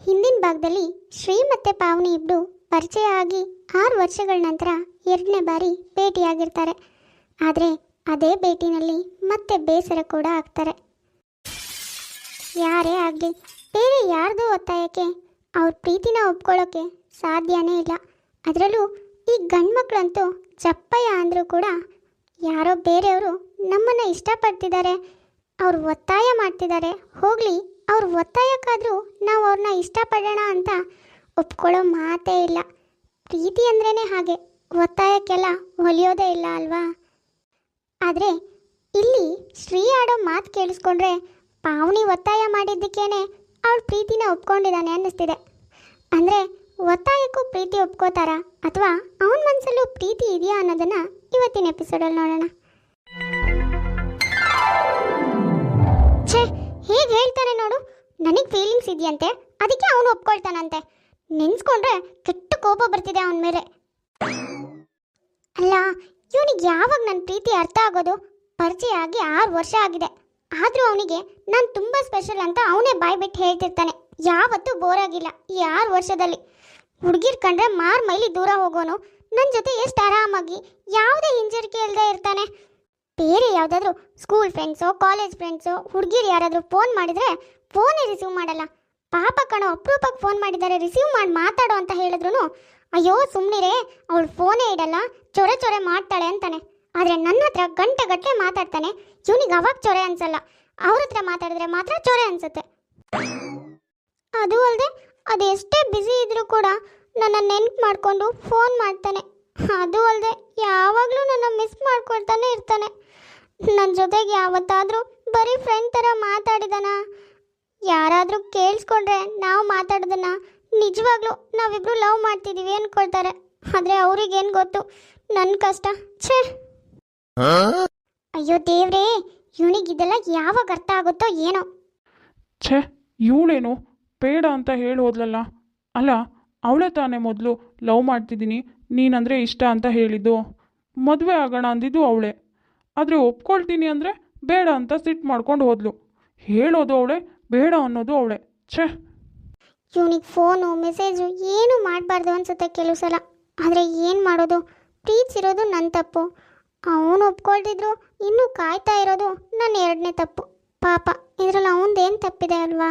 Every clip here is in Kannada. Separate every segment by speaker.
Speaker 1: ಹಿಂದಿನ ಭಾಗದಲ್ಲಿ ಶ್ರೀ ಮತ್ತೆ ಪಾವನಿ ಇಬ್ಬರು ಪರಿಚಯ ಆಗಿ ಆರು ವರ್ಷಗಳ ನಂತರ ಎರಡನೇ ಬಾರಿ ಭೇಟಿಯಾಗಿರ್ತಾರೆ. ಆದರೆ ಅದೇ ಭೇಟಿನಲ್ಲಿ ಮತ್ತೆ ಬೇಸರ ಕೂಡ ಆಗ್ತಾರೆ. ಯಾರೇ ಆಗಲಿ, ಬೇರೆ ಯಾರ್ದೋ ಒತ್ತಾಯಕ್ಕೆ ಅವ್ರ ಪ್ರೀತಿನ ಒಪ್ಕೊಳ್ಳೋಕ್ಕೆ ಸಾಧ್ಯನೇ ಇಲ್ಲ. ಅದರಲ್ಲೂ ಈ ಗಂಡ್ಮಕ್ಳಂತೂ ಚಪ್ಪಯ್ಯ ಅಂದರೂ ಕೂಡ ಯಾರೋ ಬೇರೆಯವರು ನಮ್ಮನ್ನು ಇಷ್ಟಪಡ್ತಿದ್ದಾರೆ, ಅವ್ರು ಒತ್ತಾಯ ಮಾಡ್ತಿದ್ದಾರೆ, ಹೋಗಲಿ ಅವ್ರ ಒತ್ತಾಯಕ್ಕಾದರೂ ನಾವು ಅವ್ರನ್ನ ಇಷ್ಟಪಡೋಣ ಅಂತ ಒಪ್ಕೊಳ್ಳೋ ಮಾತೇ ಇಲ್ಲ. ಪ್ರೀತಿ ಅಂದ್ರೇ ಹಾಗೆ, ಒತ್ತಾಯಕ್ಕೆಲ್ಲ ಒಲಿಯೋದೇ ಇಲ್ಲ ಅಲ್ವಾ? ಆದರೆ ಇಲ್ಲಿ ಶ್ರೀ ಆಡೋ ಮಾತು ಕೇಳಿಸ್ಕೊಂಡ್ರೆ ಪಾವನಿ ಒತ್ತಾಯ ಮಾಡಿದ್ದಕ್ಕೇನೆ ಅವಳ ಪ್ರೀತಿನ ಒಪ್ಕೊಂಡಿದ್ದಾನೆ ಅನ್ನಿಸ್ತಿದೆ. ಅಂದರೆ ಒತ್ತಾಯಕ್ಕೂ ಪ್ರೀತಿ ಒಪ್ಕೋತಾರ ಅಥವಾ ಅವನ ಮನಸ್ಸಲ್ಲೂ ಪ್ರೀತಿ ಇದೆಯಾ ಅನ್ನೋದನ್ನು ಇವತ್ತಿನ ಎಪಿಸೋಡಲ್ಲಿ ನೋಡೋಣ. ಹೇಗೆ ಹೇಳ್ತಾರೆ ನೋಡು? ನನಗೆ ಫೀಲಿಂಗ್ಸ್ ಇದೆಯಂತೆ. ಅದಕ್ಕೆ ಅವನು ಒಪ್ಕೊಳ್ತಾನಂತೆ. ನೆನ್ಸ್ಕೊಂಡ್ರೆ ಕೆಟ್ಟ ಕೋಪ ಬರ್ತಿದೆ ಅವನ ಮೇಲೆ. ಅಲ್ಲ, ಇವನಿಗೆ ಯಾವಾಗ ನನ್ನ ಪ್ರೀತಿ ಅರ್ಥ ಆಗೋದು? ಪರಿಚಯ ಆಗಿ ಆರು ವರ್ಷ ಆಗಿದೆ. ಆದರೂ ಅವನಿಗೆ ನಾನು ತುಂಬ ಸ್ಪೆಷಲ್ ಅಂತ ಅವನೇ ಬಾಯ್ ಬಿಟ್ಟು ಹೇಳ್ತಿರ್ತಾನೆ. ಯಾವತ್ತೂ ಬೋರ್ ಆಗಿಲ್ಲ ಈ ಆರು ವರ್ಷದಲ್ಲಿ. ಹುಡುಗಿರ್ ಕಂಡ್ರೆ ಮಾರ್ ಮೈಲಿ ದೂರ ಹೋಗೋನು. ನನ್ನ ಜೊತೆ ಎಷ್ಟು ಆರಾಮಾಗಿ, ಯಾವುದೇ ಹಿಂಜರಿಕೆ ಇಲ್ಲದೆ ಇರ್ತಾನೆ. ಬೇರೆ ಯಾವುದಾದ್ರೂ ಸ್ಕೂಲ್ ಫ್ರೆಂಡ್ಸೋ ಕಾಲೇಜ್ ಫ್ರೆಂಡ್ಸೋ ಹುಡುಗಿರು ಯಾರಾದರೂ ಫೋನ್ ಮಾಡಿದರೆ ಫೋನೇ ರಿಸೀವ್ ಮಾಡಲ್ಲ. ಪಾಪ ಕಣೋ, ಅಪರೂಪಕ್ಕೆ ಫೋನ್ ಮಾಡಿದ್ದಾರೆ ರಿಸೀವ್ ಮಾಡಿ, ಮಾತಾಡು ಅಂತ ಹೇಳಿದ್ರು ಅಯ್ಯೋ ಸುಮ್ಮನಿರೇ ಅವಳು ಫೋನೇ ಇಡಲ್ಲ, ಚೊರೆ ಚೊರೆ ಮಾಡ್ತಾಳೆ ಅಂತಾನೆ. ಆದರೆ ನನ್ನ ಹತ್ರ ಗಂಟೆ ಗಟ್ಟಲೆ ಮಾತಾಡ್ತಾನೆ. ಇವನಿಗೆ ಅವಾಗ ಚೊರೆ ಅನ್ಸಲ್ಲ. ಅವ್ರ ಹತ್ರ ಮಾತಾಡಿದ್ರೆ ಮಾತ್ರ ಚೊರೆ ಅನ್ಸುತ್ತೆ. ಅದು ಅಲ್ಲದೆ ಅದೆಷ್ಟೇ ಬ್ಯುಸಿ ಇದ್ರೂ ಕೂಡ ನನ್ನ ನೆನ್ಪು ಮಾಡಿಕೊಂಡು ಫೋನ್ ಮಾಡ್ತಾನೆ. ಅದು ಅಲ್ಲದೆ ಯಾವಾಗಲೂ ನನ್ನ ಮಿಸ್ ಮಾಡ್ಕೊಳ್ತಾನೆ ಇರ್ತಾನೆ. ನನ್ನ ಜೊತೆಗೆ ಯಾವತ್ತಾದರೂ ಬರೀ ಫ್ರೆಂಡ್ ಥರ ಮಾತಾಡಿದಾನ? ಯಾರಾದರೂ ಕೇಳಿಸ್ಕೊಂಡ್ರೆ ನಾವು ಮಾತಾಡೋದನ್ನ ನಿಜವಾಗ್ಲೂ ನಾವಿಬ್ಬರು ಲವ್ ಮಾಡ್ತಿದ್ದೀವಿ ಅಂದ್ಕೊಳ್ತಾರೆ ಆದರೆ ಅವ್ರಿಗೇನು ಗೊತ್ತು? ನನ್ನ ಕಷ್ಟ. ಛೇ! ಅಯ್ಯೋ ದೇವ್ರೇ, ಇವನಿಗೆ ಇದೆಲ್ಲ ಯಾವಾಗ ಅರ್ಥ ಆಗುತ್ತೋ ಏನೋ.
Speaker 2: ಛೇ, ಇವಳೇನು ಬೇಡ ಅಂತ ಹೇಳಿ ಹೋದ್ಲಲ್ಲ? ಅಲ್ಲ, ಅವಳೇ ತಾನೇ ಮೊದಲು ಲವ್ ಮಾಡ್ತಿದ್ದೀನಿ ನೀನಂದರೆ ಇಷ್ಟ ಅಂತ ಹೇಳಿದ್ದು. ಮದುವೆ ಆಗೋಣ ಅಂದಿದ್ದು ಅವಳೇ. ಆದರೆ ಒಪ್ಕೊಳ್ತೀನಿ ಅಂದರೆ ಬೇಡ ಅಂತ ಸಿಟ್ಟು ಮಾಡ್ಕೊಂಡು ಹೋದ್ಲು. ಹೇಳೋದು ಅವಳೆ, ಬೇಡ ಅನ್ನೋದು ಅವಳೆ. ಛೇ.
Speaker 1: ಇವನಿಗೆ ಫೋನು, ಮೆಸೇಜು ಏನು ಮಾಡಬಾರ್ದು ಅನ್ಸುತ್ತೆ ಕೆಲವು ಸಲ. ಆದರೆ ಏನು ಮಾಡೋದು? ಪ್ರೀತಿಸಿರೋದು ನನ್ನ ತಪ್ಪು. ಅವನು ಒಪ್ಕೊಳ್ತಿದ್ರು ಇನ್ನೂ ಕಾಯ್ತಾ ಇರೋದು ನನ್ನ ಎರಡನೇ ತಪ್ಪು. ಪಾಪ, ಇದರಲ್ಲಿ ಅವನದೇನು ತಪ್ಪಿದೆ ಅಲ್ವಾ?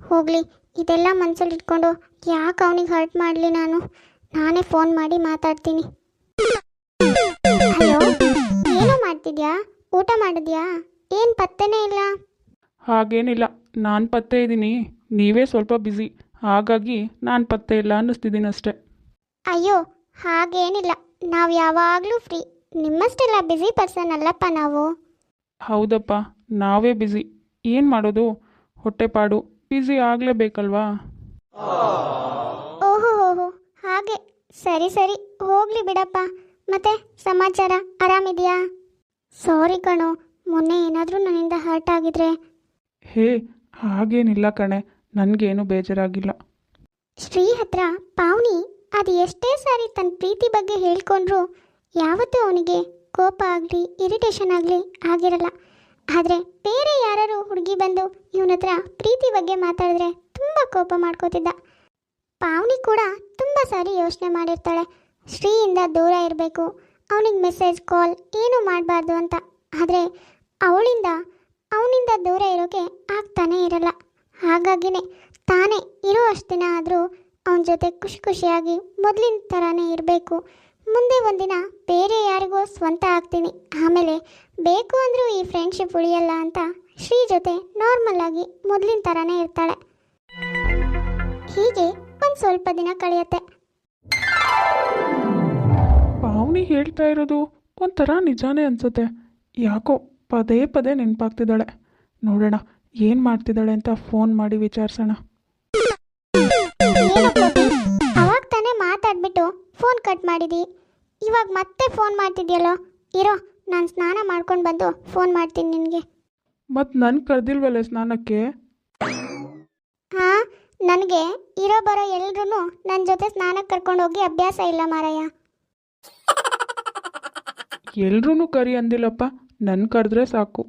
Speaker 1: ಹೋಗಲಿ, ಇದೆಲ್ಲ ಮನಸ್ಸಲ್ಲಿ ಇಟ್ಕೊಂಡು ಯಾಕೆ ಅವನಿಗೆ ಹರ್ಟ್ ಮಾಡಲಿ ನಾನು? ನಾನೇ ಫೋನ್ ಮಾಡಿ ಮಾತಾಡ್ತೀನಿ. ಮಾಡ್ತಿದ್ಯಾ? ಊಟ ಮಾಡಿದ್ಯಾ? ಏನು ಪತ್ತೆನೇ ಇಲ್ಲ?
Speaker 2: ಹಾಗೇನಿಲ್ಲ. ನಾನು ಪತ್ತೆ ಇದ್ದೀನಿ. ನೀವೇ ಸ್ವಲ್ಪ ಬ್ಯುಸಿ ಹಾಗಾಗಿ ನಾನು ಪತ್ತೆ ಇಲ್ಲ ಅನ್ನಿಸ್ತಿದ್ದೀನಿ ಅಷ್ಟೇ.
Speaker 1: ಅಯ್ಯೋ ಹಾಗೇನಿಲ್ಲ. ನಾವು ಯಾವಾಗಲೂ ಫ್ರೀ ನಿಮ್ಮಷ್ಟೆಲ್ಲ ಬ್ಯುಸಿ ಪರ್ಸನ್ ಅಲ್ಲಪ್ಪ ನಾವು.
Speaker 2: ಹೌದಪ್ಪ ನಾವೇ ಬ್ಯುಸಿ ಏನು ಮಾಡೋದು? ಹೊಟ್ಟೆಪಾಡು ಬ್ಯುಸಿ ಆಗಲೇಬೇಕಲ್ವಾ?
Speaker 1: ಓಹೋ ಓಹೋ ಹಾಗೆ. ಸರಿ ಸರಿ. ಹೋಗ್ಲಿ ಬಿಡಪ್ಪ. ಮತ್ತೆ ಸಮಾಚಾರ? ಆರಾಮಿದೆಯಾ? ಸಾರಿ ಕಣೋ ಮೊನ್ನೆ ಏನಾದರೂ ನನ್ನಿಂದ ಹರ್ಟ್ ಆಗಿದ್ರೆ?
Speaker 2: ಹೇ ಹಾಗೇನಿಲ್ಲ ಕಣೆ ನನಗೇನು ಬೇಜಾರಾಗಿಲ್ಲ.
Speaker 1: ಶ್ರೀ ಹತ್ರ ಪಾವನಿ ಅದು ಎಷ್ಟೇ ಸಾರಿ ತನ್ನ ಪ್ರೀತಿ ಬಗ್ಗೆ ಹೇಳ್ಕೊಂಡ್ರು ಯಾವತ್ತೂ ಅವನಿಗೆ ಕೋಪ ಆಗಲಿ ಇರಿಟೇಷನ್ ಆಗಲಿ ಆಗಿರಲ್ಲ. ಆದರೆ ಬೇರೆ ಯಾರು ಹುಡುಗಿ ಬಂದು ಇವನ ಹತ್ರ ಪ್ರೀತಿ ಬಗ್ಗೆ ಮಾತಾಡಿದ್ರೆ ತುಂಬ ಕೋಪ ಮಾಡ್ಕೋತಿದ್ದ. ಪಾವನಿ ಕೂಡ ತುಂಬ ಸಾರಿ ಯೋಚನೆ ಮಾಡಿರ್ತಾಳೆ. ಶ್ರೀಯಿಂದ ದೂರ ಇರಬೇಕು ಅವನಿಗೆ ಮೆಸೇಜ್ ಕಾಲ್ ಏನೂ ಮಾಡಬಾರ್ದು ಅಂತ. ಆದರೆ ಅವಳಿಂದ, ಅವನಿಂದ ದೂರ ಇರೋಕೆ ಆಗ್ತಾನೇ ಇರಲ್ಲ. ಹಾಗಾಗಿನೇ ತಾನೇ ಇರೋ ಅಷ್ಟು ಆದರೂ ಅವನ ಜೊತೆ ಖುಷಿ ಖುಷಿಯಾಗಿ ಮೊದಲಿನ ಥರನೇ ಇರಬೇಕು. ಮುಂದೆ ಒಂದಿನ ಬೇರೆ ಯಾರಿಗೋ ಸ್ವಂತ ಆಗ್ತೀನಿ. ಆಮೇಲೆ ಬೇಕು ಅಂದರೂ ಈ ಫ್ರೆಂಡ್ಶಿಪ್ ಉಳಿಯಲ್ಲ ಅಂತ ಶ್ರೀ ಜೊತೆ ನಾರ್ಮಲ್ ಆಗಿ ಮೊದಲಿನ ಥರನೇ ಇರ್ತಾಳೆ. ಹೀಗೆ ಒಂದು ಸ್ವಲ್ಪ ದಿನ ಕಳೆಯುತ್ತೆ.
Speaker 2: ಪಾವನಿ ಹೇಳ್ತಾ ಇರೋದು ಒಂಥರ ನಿಜಾನೇ ಅನ್ಸುತ್ತೆ. ಯಾಕೋ ಪದೇ ಪದೇ ನೆನಪಾಗ್ತಿದ್ದಾಳೆ. ನೋಡೋಣ ಏನು ಮಾಡ್ತಿದ್ದಾಳೆ ಅಂತ ಫೋನ್ ಮಾಡಿ ವಿಚಾರಿಸೋಣ.
Speaker 1: ಅವಾಗ ತಾನೇ ಮಾತಾಡ್ಬಿಟ್ಟು ಫೋನ್ ಕಟ್ ಮಾಡಿದಿ. ಇವಾಗ ಮತ್ತೆ ಫೋನ್ ಮಾಡ್ತಿದ್ಯಲ್ಲ? ಇರೋ ನಾನು ಸ್ನಾನ ಮಾಡ್ಕೊಂಡು ಬಂದು ಫೋನ್ ಮಾಡ್ತೀನಿ ನಿನಗೆ.
Speaker 2: ಮತ್ತು ನನ್ನ ಕರೆದಿಲ್ವಲ್ಲ ಸ್ನಾನಕ್ಕೆ?
Speaker 1: ಹಾಂ ನನಗೆ ಇರೋ ಬರೋ ಎಲ್ರೂ ನನ್ನ ಜೊತೆ ಸ್ನಾನಕ್ಕೆ ಕರ್ಕೊಂಡು ಹೋಗಿ ಅಭ್ಯಾಸ ಇಲ್ಲ ಮಾರಯ್ಯ
Speaker 2: ಎಲ್ರೂ ಕರಿ ಅಂದಿಲ್ಲಪ್ಪ. ನನ್ನ ಕರೆದ್ರೆ ಸಾಕು.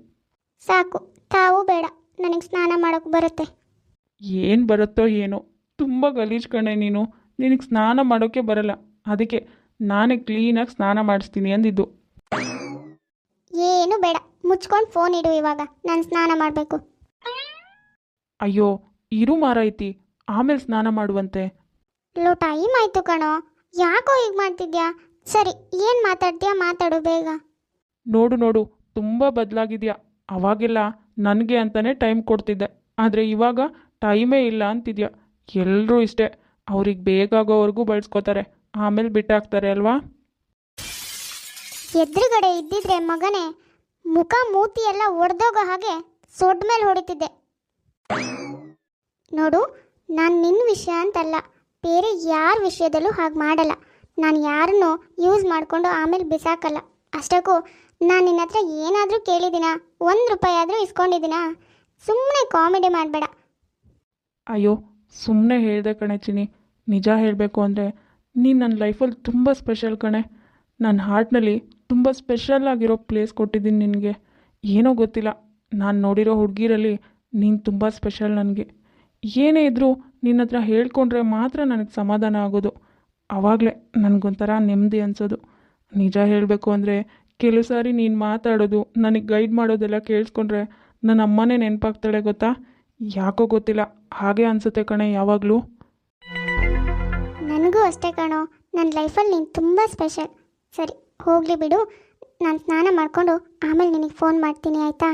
Speaker 1: ಸಾಕು. ತಾವು ಬೇಡ. ನನಗೆ ಸ್ನಾನ ಮಾಡೋಕೆ ಬರುತ್ತೆ.
Speaker 2: ಏನು ಬರುತ್ತೋ ಏನೋ. ತುಂಬ ಗಲೀಜು ಕಣೆ ನೀನು. ನಿನಗೆ ಸ್ನಾನ ಮಾಡೋಕ್ಕೆ ಬರಲ್ಲ. ಅದಕ್ಕೆ ನಾನೇ ಕ್ಲೀನಾಗಿ ಸ್ನಾನ ಮಾಡಿಸ್ತೀನಿ ಅಂದಿದ್ದು.
Speaker 1: ಏನು ಬೇಡ. ಮುಚ್ಕೊಂಡು ಫೋನ್ ಇಡು ಇವಾಗ. ನಾನು ಸ್ನಾನ ಮಾಡಬೇಕು.
Speaker 2: ಅಯ್ಯೋ ಇರು ಮಾರೈತಿ ಆಮೇಲೆ ಸ್ನಾನ ಮಾಡುವಂತೆ.
Speaker 1: ಲೋ ಟೈಮ್ ಆಯ್ತು ಕಣೋ. ಯಾಕೋ ಹೀಗೆ ಮಾಡ್ತಿದ್ಯಾ? ಸರಿ ಏನು ಮಾತಾಡ್ತೀಯಾ? ಮಾತಾಡು ಬೇಗ.
Speaker 2: ನೋಡು ನೋಡು ತುಂಬ ಬದಲಾಗಿದ್ಯಾ. ಅವಾಗೆಲ್ಲ ನನಗೆ ಅಂತಲೇ ಟೈಮ್ ಕೊಡ್ತಿದ್ದೆ. ಆದರೆ ಇವಾಗ ಟೈಮೇ ಇಲ್ಲ ಅಂತಿದ್ಯಾ. ಎಲ್ಲರೂ ಇಷ್ಟೇ. ಅವ್ರಿಗೆ ಬೇಕಾಗೋವರೆಗೂ ಬಳಸ್ಕೋತಾರೆ. ಆಮೇಲೆ ಬಿಟ್ಟಾಕ್ತಾರೆ ಅಲ್ವಾ?
Speaker 1: ಎದುರುಗಡೆ ಇದ್ದಿದ್ರೆ ಮಗನೇ ಮುಖ ಮೂತಿ ಎಲ್ಲ ಒಡೆದೋಗೋ ಹಾಗೆ ಸೊಡ್ ಮೇಲೆ ಹೊಡಿತಿದ್ದೆ. ನೋಡು ನಾನು ನಿನ್ನ ವಿಷಯ ಅಂತಲ್ಲ ಬೇರೆ ಯಾರ ವಿಷಯದಲ್ಲೂ ಹಾಗೆ ಮಾಡಲ್ಲ. ನಾನು ಯಾರನ್ನು ಯೂಸ್ ಮಾಡಿಕೊಂಡು ಆಮೇಲೆ ಬಿಸಾಕಲ್ಲ. ಅಷ್ಟಕ್ಕೂ ನಾನು ನಿನ್ನ ಹತ್ರ ಏನಾದರೂ ಕೇಳಿದ್ದೀನಾ? ಒಂದು ರೂಪಾಯಿ ಆದರೂ ಇಸ್ಕೊಂಡಿದ್ದೀನಾ? ಸುಮ್ಮನೆ ಕಾಮಿಡಿ ಮಾಡಬೇಡ.
Speaker 2: ಅಯ್ಯೋ ಸುಮ್ಮನೆ ಹೇಳಿದೆ ಕಣೆ ಚಿನಿ ನಿಜ ಹೇಳಬೇಕು ಅಂದರೆ ನೀನು ನನ್ನ ಲೈಫಲ್ಲಿ ತುಂಬ ಸ್ಪೆಷಲ್ ಕಣೆ. ನನ್ನ ಹಾರ್ಟ್ನಲ್ಲಿ ತುಂಬ ಸ್ಪೆಷಲ್ ಆಗಿರೋ ಪ್ಲೇಸ್ ಕೊಟ್ಟಿದ್ದೀನಿ ನಿನಗೆ. ಏನೋ ಗೊತ್ತಿಲ್ಲ, ನಾನು ನೋಡಿರೋ ಹುಡುಗಿರಲ್ಲಿ ನೀನು ತುಂಬ ಸ್ಪೆಷಲ್ ನನಗೆ. ಏನೇ ಇದ್ದರೂ ನಿನ್ನ ಹತ್ರ ಹೇಳ್ಕೊಂಡ್ರೆ ಮಾತ್ರ ನನಗೆ ಸಮಾಧಾನ ಆಗೋದು. ಆವಾಗಲೇ ನನಗೊಂಥರ ನೆಮ್ಮದಿ ಅನ್ಸೋದು. ನಿಜ ಹೇಳಬೇಕು ಅಂದರೆ ಕೆಲವು ಸಾರಿ ನೀನು ಮಾತಾಡೋದು, ನನಗೆ ಗೈಡ್ ಮಾಡೋದೆಲ್ಲ ಕೇಳಿಸ್ಕೊಂಡ್ರೆ ನನ್ನ ಅಮ್ಮನೇ ನೆನಪಾಗ್ತಾಳೆ ಗೊತ್ತಾ? ಯಾಕೋ ಗೊತ್ತಿಲ್ಲ. ಹಾಗೆ ಅನ್ಸುತ್ತೆ ಕಣೆ ಯಾವಾಗಲೂ.
Speaker 1: ನನಗೂ ಅಷ್ಟೇ ಕಣೋ. ನನ್ನ ಲೈಫಲ್ಲಿ ನೀನು ತುಂಬ ಸ್ಪೆಷಲ್ ಸರಿ, ಹೋಗಲಿ ಬಿಡು. ನಾನು ಸ್ನಾನ ಮಾಡಿಕೊಂಡು ಆಮೇಲೆ ನಿನಗೆ ಫೋನ್ ಮಾಡ್ತೀನಿ, ಆಯಿತಾ?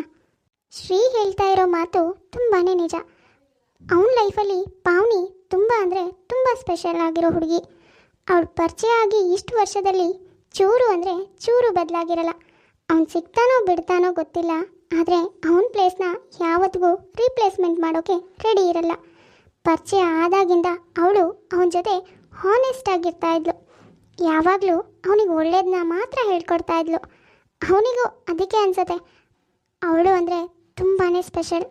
Speaker 1: ಶ್ರೀ ಹೇಳ್ತಾ ಇರೋ ಮಾತು ತುಂಬಾ ನಿಜ. ಅವನ ಲೈಫಲ್ಲಿ ಪಾವನಿ ತುಂಬ ಅಂದರೆ ತುಂಬ ಸ್ಪೆಷಲ್ ಆಗಿರೋ ಹುಡುಗಿ. ಅವಳು ಪರಿಚಯ ಆಗಿ ಇಷ್ಟು ವರ್ಷದಲ್ಲಿ ಚೂರು ಅಂದರೆ ಚೂರು ಬದಲಾಗಿರಲ್ಲ. ಅವ್ನು ಸಿಗ್ತಾನೋ ಬಿಡ್ತಾನೋ ಗೊತ್ತಿಲ್ಲ. ಆದರೆ ಅವನ ಪ್ಲೇಸ್ನ ಯಾವತ್ತಿಗೂ ರೀಪ್ಲೇಸ್ಮೆಂಟ್ ಮಾಡೋಕ್ಕೆ ರೆಡಿ ಇರಲ್ಲ. ಪರಿಚಯ ಆದಾಗಿಂದ ಅವಳು ಅವನ ಜೊತೆ ಹಾನೆಸ್ಟ್ ಆಗಿರ್ತಾ ಇದ್ಲು. ಯಾವಾಗಲೂ ಅವನಿಗೆ ಒಳ್ಳೇದನ್ನ ಮಾತ್ರ ಹೇಳ್ಕೊಡ್ತಾ ಇದ್ಲು. ಅವನಿಗೂ ಅದಕ್ಕೆ ಅನ್ಸತ್ತೆ. ಅವಳು ಅಂದರೆ ತುಂಬಾ ಸ್ಪೆಷಲ್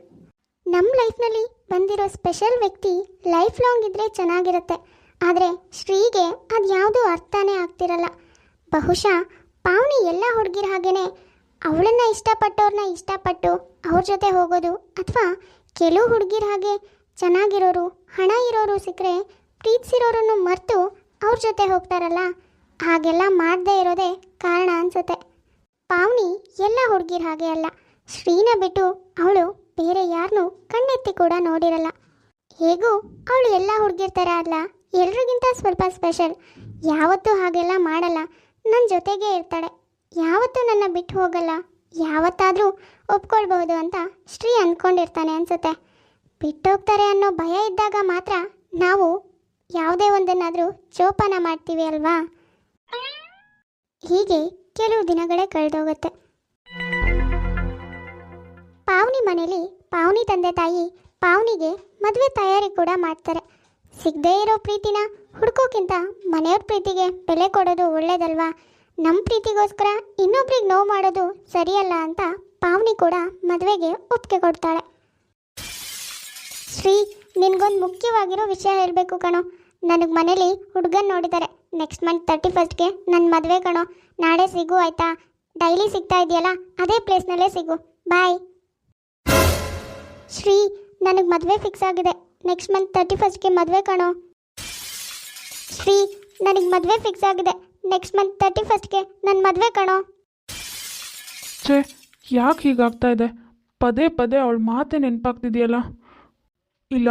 Speaker 1: ನಮ್ಮ ಲೈಫ್ನಲ್ಲಿ ಬಂದಿರೋ ಸ್ಪೆಷಲ್ ವ್ಯಕ್ತಿ ಲೈಫ್ ಲಾಂಗ್ ಇದ್ದರೆ ಚೆನ್ನಾಗಿರುತ್ತೆ. ಆದರೆ ಶ್ರೀಗೆ ಅದು ಯಾವುದೂ ಅರ್ಥನೇ ಆಗ್ತಿರಲ್ಲ. ಬಹುಶಃ ಪಾವನಿ ಎಲ್ಲ ಹುಡುಗಿರ ಹಾಗೇನೆ ಅವಳನ್ನು ಇಷ್ಟಪಟ್ಟವ್ರನ್ನ ಇಷ್ಟಪಟ್ಟು ಅವ್ರ ಜೊತೆ ಹೋಗೋದು ಅಥವಾ ಕೆಲವು ಹುಡುಗಿರ ಹಾಗೆ ಚೆನ್ನಾಗಿರೋರು, ಹಣ ಇರೋರು ಸಿಕ್ಕರೆ ಪ್ರೀತಿಸಿರೋರನ್ನು ಮರೆತು ಅವ್ರ ಜೊತೆ ಹೋಗ್ತಾರಲ್ಲ? ಹಾಗೆಲ್ಲ ಮಾಡದೇ ಇರೋದೇ ಕಾರಣ ಅನ್ಸುತ್ತೆ. ಪಾವನಿ ಎಲ್ಲ ಹುಡುಗಿರ ಹಾಗೆ ಅಲ್ಲ. ಶ್ರೀನ ಬಿಟ್ಟು ಅವಳು ಬೇರೆ ಯಾರನ್ನೂ ಕಣ್ಣೆತ್ತಿ ಕೂಡ ನೋಡಿರಲ್ಲ. ಹೇಗೂ ಅವಳು ಎಲ್ಲ ಹುಡುಗಿರ್ತಾರೆ ಅಲ್ಲ. ಎಲ್ರಿಗಿಂತ ಸ್ವಲ್ಪ ಸ್ಪೆಷಲ್. ಯಾವತ್ತೂ ಹಾಗೆಲ್ಲ ಮಾಡಲ್ಲ. ನನ್ನ ಜೊತೆಗೇ ಇರ್ತಾಳೆ. ಯಾವತ್ತೂ ನನ್ನ ಬಿಟ್ಟು ಹೋಗಲ್ಲ. ಯಾವತ್ತಾದರೂ ಒಪ್ಕೊಳ್ಬಹುದು ಅಂತ ಶ್ರೀ ಅಂದ್ಕೊಂಡಿರ್ತಾನೆ ಅನಿಸುತ್ತೆ. ಬಿಟ್ಟೋಗ್ತಾರೆ ಅನ್ನೋ ಭಯ ಇದ್ದಾಗ ಮಾತ್ರ ನಾವು ಯಾವುದೇ ಒಂದನ್ನಾದರೂ ಜೋಪಾನ ಮಾಡ್ತೀವಿ ಅಲ್ವಾ? ಹೀಗೆ ಕೆಲವು ದಿನಗಳೇ ಕಳೆದೋಗುತ್ತೆ. ಪಾವನಿ ಮನೆಯಲ್ಲಿ ಪಾವನಿ ತಂದೆ ತಾಯಿ ಪಾವನಿಗೆ ಮದುವೆ ತಯಾರಿ ಕೂಡ ಮಾಡ್ತಾರೆ. ಸಿಗದೇ ಇರೋ ಪ್ರೀತಿನ ಹುಡ್ಕೋಕ್ಕಿಂತ ಮನೆಯವ್ರ ಪ್ರೀತಿಗೆ ಬೆಲೆ ಕೊಡೋದು ಒಳ್ಳೇದಲ್ವಾ? ನಮ್ಮ ಪ್ರೀತಿಗೋಸ್ಕರ ಇನ್ನೊಬ್ರಿಗೆ ನೋವು ಮಾಡೋದು ಸರಿಯಲ್ಲ ಅಂತ ಪಾವನಿ ಕೂಡ ಮದುವೆಗೆ ಒಪ್ಪಿಗೆ ಕೊಡ್ತಾಳೆ. ಶ್ರೀ, ನಿನಗೊಂದು ಮುಖ್ಯವಾಗಿರೋ ವಿಷಯ ಹೇಳಬೇಕು ಕಣೋ. ನನಗೆ ಮನೇಲಿ ಹುಡುಗನ್ ನೋಡಿದ್ದಾರೆ ನೆಕ್ಸ್ಟ್ ಮಂತ್ ತರ್ಟಿ ಫಸ್ಟ್ಗೆ ನನ್ನ ಮದುವೆ ಕಣೋ. ನಾಳೆ ಸಿಗು ಆಯಿತಾ? ಡೈಲಿ ಸಿಗ್ತಾ ಇದೆಯಲ್ಲ ಅದೇ ಪ್ಲೇಸ್ನಲ್ಲೇ ಸಿಗು. ಬಾಯ್. ಶ್ರೀ, ನನಗೆ ಮದುವೆ ಫಿಕ್ಸ್ ಆಗಿದೆ. ನೆಕ್ಸ್ಟ್ ಮಂತ್ ತರ್ಟಿ ಫಸ್ಟ್ಗೆ ಮದುವೆ ಕಣೋ. ಶ್ರೀ, ನನಗೆ ಮದುವೆ ಫಿಕ್ಸ್ ಆಗಿದೆ. ನೆಕ್ಸ್ಟ್ ಮಂತ್ ತರ್ಟಿ ಫಸ್ಟ್ಗೆ ನನ್ನ ಮದುವೆ ಕಣೋ.
Speaker 2: ಛೇ, ಯಾಕೆ ಹೀಗಾಗ್ತಾ ಇದೆ? ಪದೇ ಪದೇ ಅವಳ ಮಾತೇ ನೆನಪಾಗ್ತಿದೆಯಲ್ಲ? ಇಲ್ಲ,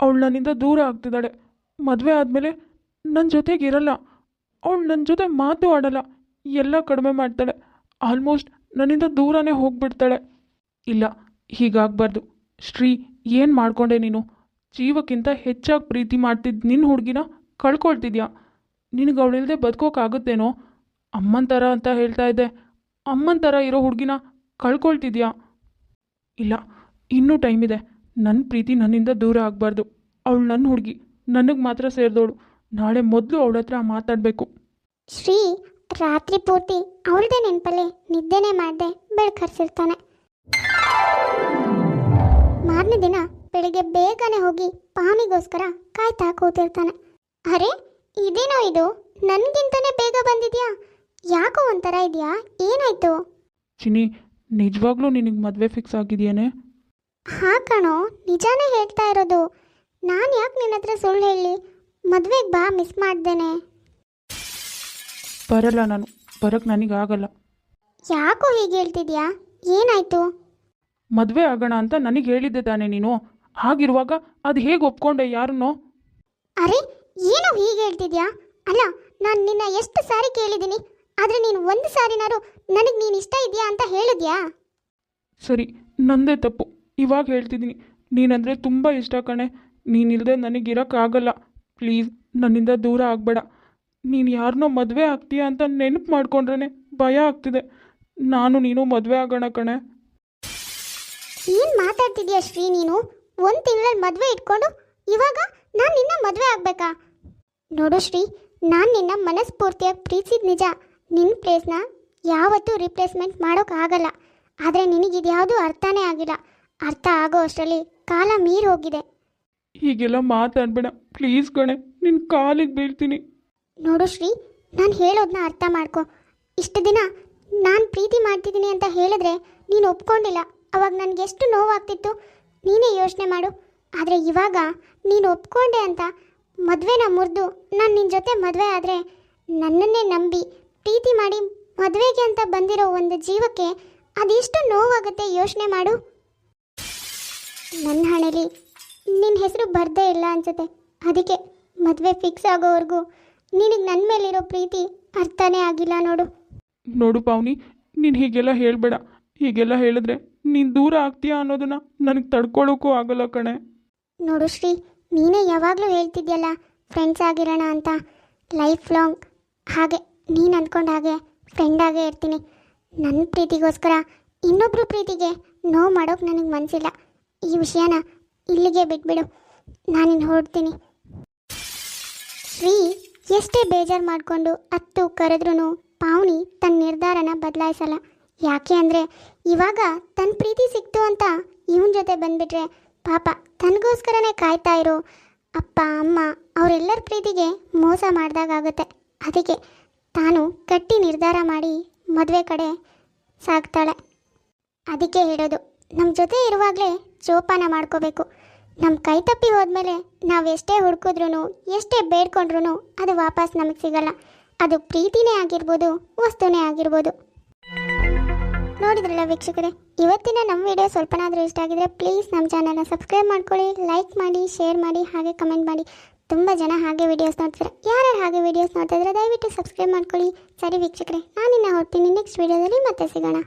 Speaker 2: ಅವಳು ನನ್ನಿಂದ ದೂರ ಆಗ್ತಿದ್ದಾಳೆ. ಮದುವೆ ಆದಮೇಲೆ ನನ್ನ ಜೊತೆಗೆ ಇರಲ್ಲ. ಅವಳು ನನ್ನ ಜೊತೆ ಮಾತು ಆಡಲ್ಲ. ಎಲ್ಲ ಕಡಿಮೆ ಮಾಡ್ತಾಳೆ. ಆಲ್ಮೋಸ್ಟ್ ನನ್ನಿಂದ ದೂರನೇ ಹೋಗ್ಬಿಡ್ತಾಳೆ. ಇಲ್ಲ, ಹೀಗಾಗಬಾರ್ದು. ಶ್ರೀ, ಏನು ಮಾಡ್ಕೊಂಡೆ ನೀನು? ಜೀವಕ್ಕಿಂತ ಹೆಚ್ಚಾಗಿ ಪ್ರೀತಿ ಮಾಡ್ತಿದ್ದ ನಿನ್ನ ಹುಡುಗಿನ ಕಳ್ಕೊಳ್ತಿದ್ಯಾ? ನಿನಗೆ ಅವಳಿಲ್ಲದೆ ಬದುಕೋಕ್ಕಾಗುತ್ತೇನೋ ಅಮ್ಮನ ಥರ ಅಂತ ಹೇಳ್ತಾ ಇದ್ದೆ. ಅಮ್ಮನ ಥರ ಇರೋ ಹುಡುಗಿನ ಕಳ್ಕೊಳ್ತಿದ್ಯಾ? ಇಲ್ಲ, ಇನ್ನೂ ಟೈಮ್ ಇದೆ. ನನ್ನ ಪ್ರೀತಿ ನನ್ನಿಂದ ದೂರ ಆಗಬಾರ್ದು. ಅವಳು ನನ್ನ ಹುಡುಗಿ, ನನಗೆ ಮಾತ್ರ ಸೇರಿದವಳು ನಾಳೆ ಮೊದಲು ಅವಳ ಹತ್ರ ಮಾತಾಡಬೇಕು.
Speaker 1: ಶ್ರೀ, ರಾತ್ರಿ ಪೂರ್ತಿ ಅವಳದೇ ನೆನಪಲ್ಲಿ ನಿದ್ದೆನೇ ಮಾಡದೆ ಬೆಳಕರಿಸಿರ್ತಾನೆ ಮಾರನೇ ದಿನ ಬೆಳಿಗ್ಗೆ ಬೇಗನೆ ಹೋಗಿ ಪಾಮಿಗೋಸ್ಕರ ಕಾಯ್ತಾ ಕೂತಿರ್ತಾನೆ. ಅರೆ ಇದೇನೋ ಇದು? ನನಗಿಂತನೇ ಬೇಗ ಬಂದಿದ್ಯಾ? ಯಾಕೋ ಒಂಥರ ಇದೆಯಾ? ಏನಾಯ್ತು?
Speaker 2: ಚಿನಿ ನಿಜವಾಗ್ಲೂ ನಿನಗೆ ಮದುವೆ ಫಿಕ್ಸ್ ಆಗಿದೆಯೇನೆ?
Speaker 1: ಹಾ ಕಣೋ ನಿಜಾನೇ ಹೇಳ್ತಾ ಇರೋದು. ನಾನು ಯಾಕೆ ನಿನ್ನ ಹತ್ರ ಸುಳ್ಳು ಹೇಳಿ ಮದುವೆಗೆ ಬಾ ಮಿಸ್ ಮಾಡ್ದೇನೆ.
Speaker 2: ಬರಲ್ಲ ನಾನು. ಬರಕ್ ನನಗೆ ಆಗಲ್ಲ.
Speaker 1: ಯಾಕೋ ಹೀಗೆ ಹೇಳ್ತಿದ್ಯಾ? ಏನಾಯ್ತು?
Speaker 2: ಮದುವೆ ಆಗೋಣ ಅಂತ ನನಗೆ ಹೇಳಿದ್ದೆ ತಾನೇ ನೀನು. ಹಾಗಿರುವಾಗ ಅದು ಹೇಗೆ ಒಪ್ಕೊಂಡೆ ಯಾರನ್ನೋ?
Speaker 1: ಅರೆ ಏನು ಹೀಗೆ ಹೇಳ್ತಿದ್ಯಾ? ಅಲ್ಲ ನಾನು ನಿನ್ನ ಎಷ್ಟು ಸಾರಿ ಕೇಳಿದ್ದೀನಿ ಆದರೆ ನೀನು ಒಂದು ಸಾರಿನಾರು ನನಗೆ ನೀನು ಇಷ್ಟ ಇದೆಯಾ ಅಂತ ಹೇಳಿದ್ಯಾ?
Speaker 2: ಸರಿ ನಂದೇ ತಪ್ಪು. ಇವಾಗ ಹೇಳ್ತಿದ್ದೀನಿ ನೀನಂದರೆ ತುಂಬ ಇಷ್ಟ ಕಣೆ. ನೀನಿಲ್ಲದೆ ನನಗಿರೋಕ್ಕಾಗಲ್ಲ ಪ್ಲೀಸ್ ನನ್ನಿಂದ ದೂರ ಆಗಬೇಡ. ನೀನು ಯಾರನ್ನೋ ಮದುವೆ ಆಗ್ತೀಯಾ ಅಂತ ನೆನಪು ಮಾಡ್ಕೊಂಡ್ರೆ ಭಯ ಆಗ್ತಿದೆ. ನಾನು ನೀನು ಮದುವೆ ಆಗೋಣ ಕಣೆ.
Speaker 1: ಏನು ಮಾತಾಡ್ತಿದ್ಯಾ ಶ್ರೀ ನೀನು? ಒಂದು ತಿಂಗಳಲ್ಲಿ ಮದುವೆ ಇಟ್ಕೊಂಡು ಇವಾಗ ನಾನು ನಿನ್ನ ಮದುವೆ ಆಗಬೇಕಾ? ನೋಡು ಶ್ರೀ ನಾನು ನಿನ್ನ ಮನಸ್ಫೂರ್ತಿಯಾಗಿ ಪ್ರೀತಿಸಿದ ನಿಜ. ನಿನ್ನ ಪ್ಲೇಸ್ನ ಯಾವತ್ತೂ ರಿಪ್ಲೇಸ್ಮೆಂಟ್ ಮಾಡೋಕ್ಕಾಗಲ್ಲ ಆದರೆ ನಿನಗಿದ್ಯಾವುದೂ ಅರ್ಥನೇ ಆಗಿಲ್ಲ. ಅರ್ಥ ಆಗೋ ಅಷ್ಟರಲ್ಲಿ ಕಾಲ ಮೀರಿ ಹೋಗಿದೆ.
Speaker 2: ಹೀಗೆಲ್ಲ ಮಾತಾಡಬೇಡ. ಪ್ಲೀಸ್ ಕಣೆ ನಿನ್ನ ಕಾಲಿಗೆ ಬೀಳ್ತೀನಿ.
Speaker 1: ನೋಡು ಶ್ರೀ ನಾನು ಹೇಳೋದನ್ನ ಅರ್ಥ ಮಾಡ್ಕೊ. ಇಷ್ಟು ದಿನ ನಾನು ಪ್ರೀತಿ ಮಾಡ್ತಿದ್ದೀನಿ ಅಂತ ಹೇಳಿದ್ರೆ ನೀನು ಒಪ್ಕೊಂಡಿಲ್ಲ. ಅವಾಗ ನನಗೆ ಎಷ್ಟು ನೋವಾಗ್ತಿತ್ತು. ನೀನೇ ಯೋಚನೆ ಮಾಡು. ಆದರೆ ಇವಾಗ ನೀನು ಒಪ್ಕೊಂಡೆ ಅಂತ ಮದುವೆನ ಮುರಿದು ನಾನು ನಿನ್ನ ಜೊತೆ ಮದುವೆ ಆದರೆ ನನ್ನನ್ನೇ ನಂಬಿ ಪ್ರೀತಿ ಮಾಡಿ ಮದುವೆಗೆ ಅಂತ ಬಂದಿರೋ ಒಂದು ಜೀವಕ್ಕೆ ಅದೆಷ್ಟು ನೋವಾಗುತ್ತೆ ಯೋಚನೆ ಮಾಡು. ನನ್ನ ಹಣೆಲಿ ನಿನ್ನ ಹೆಸರು ಬರ್ದೇ ಇಲ್ಲ ಅನ್ಸುತ್ತೆ. ಅದಕ್ಕೆ ಮದುವೆ ಫಿಕ್ಸ್ ಆಗೋವರೆಗೂ ನಿನಗೆ ನನ್ನ ಮೇಲಿರೋ ಪ್ರೀತಿ ಅರ್ಥನೇ ಆಗಿಲ್ಲ ನೋಡು.
Speaker 2: ನೋಡು ಪಾವನಿ, ನೀನು ಹೀಗೆಲ್ಲ ಹೇಳಬೇಡ. ಹೀಗೆಲ್ಲ ಹೇಳಿದ್ರೆ ನೀನು ದೂರ ಆಗ್ತೀಯಾ ಅನ್ನೋದನ್ನ ನನಗೆ ತಡ್ಕೊಳ್ಳೋಕ್ಕೂ ಆಗಲ್ಲ ಕಣೆ.
Speaker 1: ನೋಡು ಶ್ರೀ, ನೀನೇ ಯಾವಾಗಲೂ ಹೇಳ್ತಿದ್ಯಲ್ಲ ಫ್ರೆಂಡ್ಸ್ ಆಗಿರೋಣ ಅಂತ. ಲೈಫ್ ಲಾಂಗ್ ಹಾಗೆ, ನೀನು ಅನ್ಕೊಂಡ ಹಾಗೆ ಫ್ರೆಂಡ್ ಆಗೇ ಇರ್ತೀನಿ. ನನ್ನ ಪ್ರೀತಿಗೋಸ್ಕರ ಇನ್ನೊಬ್ಬರು ಪ್ರೀತಿಗೆ ನೋವು ಮಾಡೋಕೆ ನನಗೆ ಮನಸ್ಸಿಲ್ಲ ಈ ವಿಷಯನ ಇಲ್ಲಿಗೆ ಬಿಟ್ಬಿಡು. ನಾನಿನ್ನು ಹೊರಡ್ತೀನಿ. ಶ್ರೀ, ಎಷ್ಟೇ ಬೇಜಾರು ಮಾಡಿಕೊಂಡು ಅತ್ತು ಕರೆದ್ರೂ ಪಾವನಿ ತನ್ನ ನಿರ್ಧಾರನ ಬದಲಾಯಿಸಲ್ಲ. ಯಾಕೆ ಅಂದರೆ ಇವಾಗ ತನ್ನ ಪ್ರೀತಿ ಸಿಕ್ತು ಅಂತ ಇವನ ಜೊತೆ ಬಂದ್ಬಿಟ್ರೆ ಪಾಪ ತನಗೋಸ್ಕರನೇ ಕಾಯ್ತಾ ಇರೋ ಅಪ್ಪ, ಅಮ್ಮ ಅವರೆಲ್ಲರ ಪ್ರೀತಿಗೆ ಮೋಸ ಮಾಡಿದಾಗುತ್ತೆ ಅದಕ್ಕೆ ತಾನು ಗಟ್ಟಿ ನಿರ್ಧಾರ ಮಾಡಿ ಮದುವೆ ಕಡೆ ಸಾಗ್ತಾಳೆ ಅದಕ್ಕೆ ಹೇಳೋದು ನಮ್ಮ ಜೊತೆ ಇರುವಾಗಲೇ ಜೋಪಾನ ಮಾಡ್ಕೋಬೇಕು. ನಮ್ಮ ಕೈ ತಪ್ಪಿ ಹೋದ್ಮೇಲೆ ನಾವು ಎಷ್ಟೇ ಹುಡುಕಿದ್ರೂ ಎಷ್ಟೇ ಬೇಡ್ಕೊಂಡ್ರು ಅದು ವಾಪಸ್ ನಮಗೆ ಸಿಗಲ್ಲ. ಅದು ಪ್ರೀತಿನೇ ಆಗಿರ್ಬೋದು, ವಸ್ತುನೇ ಆಗಿರ್ಬೋದು. ನೋಡಿದ್ರಲ್ಲ ವೀಕ್ಷಕರೇ? ಇವತ್ತಿನ ನಮ್ಮ ವಿಡಿಯೋ ಸ್ವಲ್ಪನಾದರೂ ಇಷ್ಟ ಆಗಿದ್ರೆ ಪ್ಲೀಸ್ ನಮ್ಮ ಚಾನಲ್ನ ಸಬ್ಸ್ಕ್ರೈಬ್ ಮಾಡ್ಕೊಳ್ಳಿ ಲೈಕ್ ಮಾಡಿ ಶೇರ್ ಮಾಡಿ, ಹಾಗೆ ಕಮೆಂಟ್ ಮಾಡಿ. ತುಂಬ ಜನ ಹಾಗೆ ವಿಡಿಯೋಸ್ ನೋಡ್ತಾರೆ. ಯಾರ್ಯಾರು ಹಾಗೆ ವಿಡಿಯೋಸ್ ನೋಡ್ತಾ ಇದ್ರೆ ದಯವಿಟ್ಟು ಸಬ್ಸ್ಕ್ರೈಬ್ ಮಾಡ್ಕೊಳ್ಳಿ. ಸರಿ ವೀಕ್ಷಕರೇ, ನಾನಿನ್ನ ಹೊರ್ತೀನಿ ನೆಕ್ಸ್ಟ್ ವಿಡಿಯೋದಲ್ಲಿ ಮತ್ತೆ ಸಿಗೋಣ.